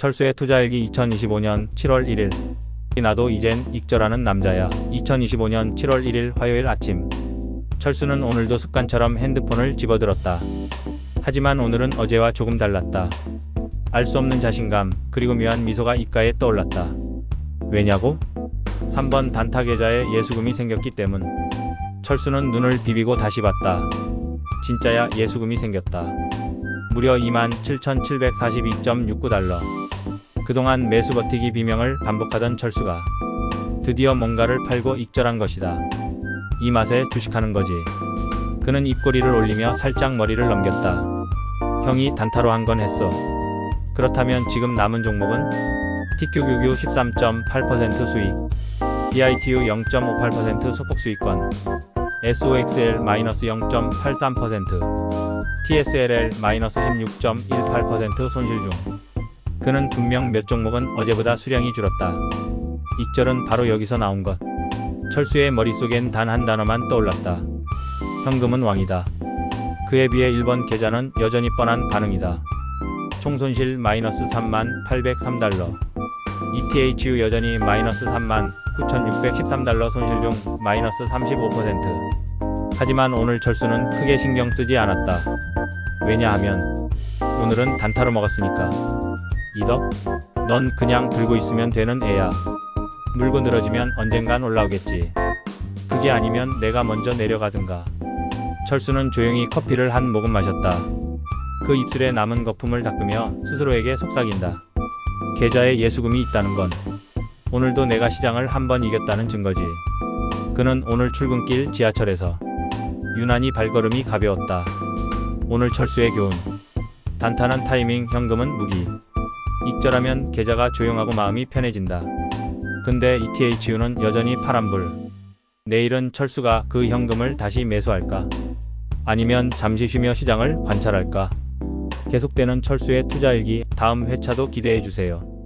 철수의 투자일기 2025년 7월 1일. 나도 이젠 익절하는 남자야. 2025년 7월 1일 화요일 아침. 철수는 오늘도 습관처럼 핸드폰을 집어들었다. 하지만 오늘은 어제와 조금 달랐다. 알 수 없는 자신감, 그리고 묘한 미소가 입가에 떠올랐다. 왜냐고? 3번 단타 계좌에 예수금이 생겼기 때문. 철수는 눈을 비비고 다시 봤다. 진짜야 예수금이 생겼다. 무려 27,742.69달러. 그동안 매수 버티기 비명을 반복하던 철수가 드디어 뭔가를 팔고 익절한 것이다. 이 맛에 주식하는 거지. 그는 입꼬리를 올리며 살짝 머리를 넘겼다. 형이 단타로 한 건 했어. 그렇다면 지금 남은 종목은 TQQQ 13.8% 수익, BITU 0.58% 소폭 수익권, SOXL-0.83%, TSLL-16.18% 손실 중. 그는 분명 몇 종목은 어제보다 수량이 줄었다. 익절은 바로 여기서 나온 것. 철수의 머릿속엔 단 한 단어만 떠올랐다. 현금은 왕이다. 그에 비해 1번 계좌는 여전히 뻔한 반응이다. 총 손실 마이너스 3만 803달러. ETHU 여전히 마이너스 3만 9,613달러 손실 중 마이너스 35%. 하지만 오늘 철수는 크게 신경 쓰지 않았다. 왜냐하면 오늘은 단타로 먹었으니까. 이덕? 넌 그냥 들고 있으면 되는 애야. 물고 늘어지면 언젠간 올라오겠지. 그게 아니면 내가 먼저 내려가든가. 철수는 조용히 커피를 한 모금 마셨다. 그 입술에 남은 거품을 닦으며 스스로에게 속삭인다. 계좌에 예수금이 있다는 건 오늘도 내가 시장을 한 번 이겼다는 증거지. 그는 오늘 출근길 지하철에서 유난히 발걸음이 가벼웠다. 오늘 철수의 교훈. 단단한 타이밍, 현금은 무기. 익절하면 계좌가 조용하고 마음이 편해진다. 근데 ETHU는 여전히 파란불. 내일은 철수가 그 현금을 다시 매수할까? 아니면 잠시 쉬며 시장을 관찰할까? 계속되는 철수의 투자일기 다음 회차도 기대해 주세요.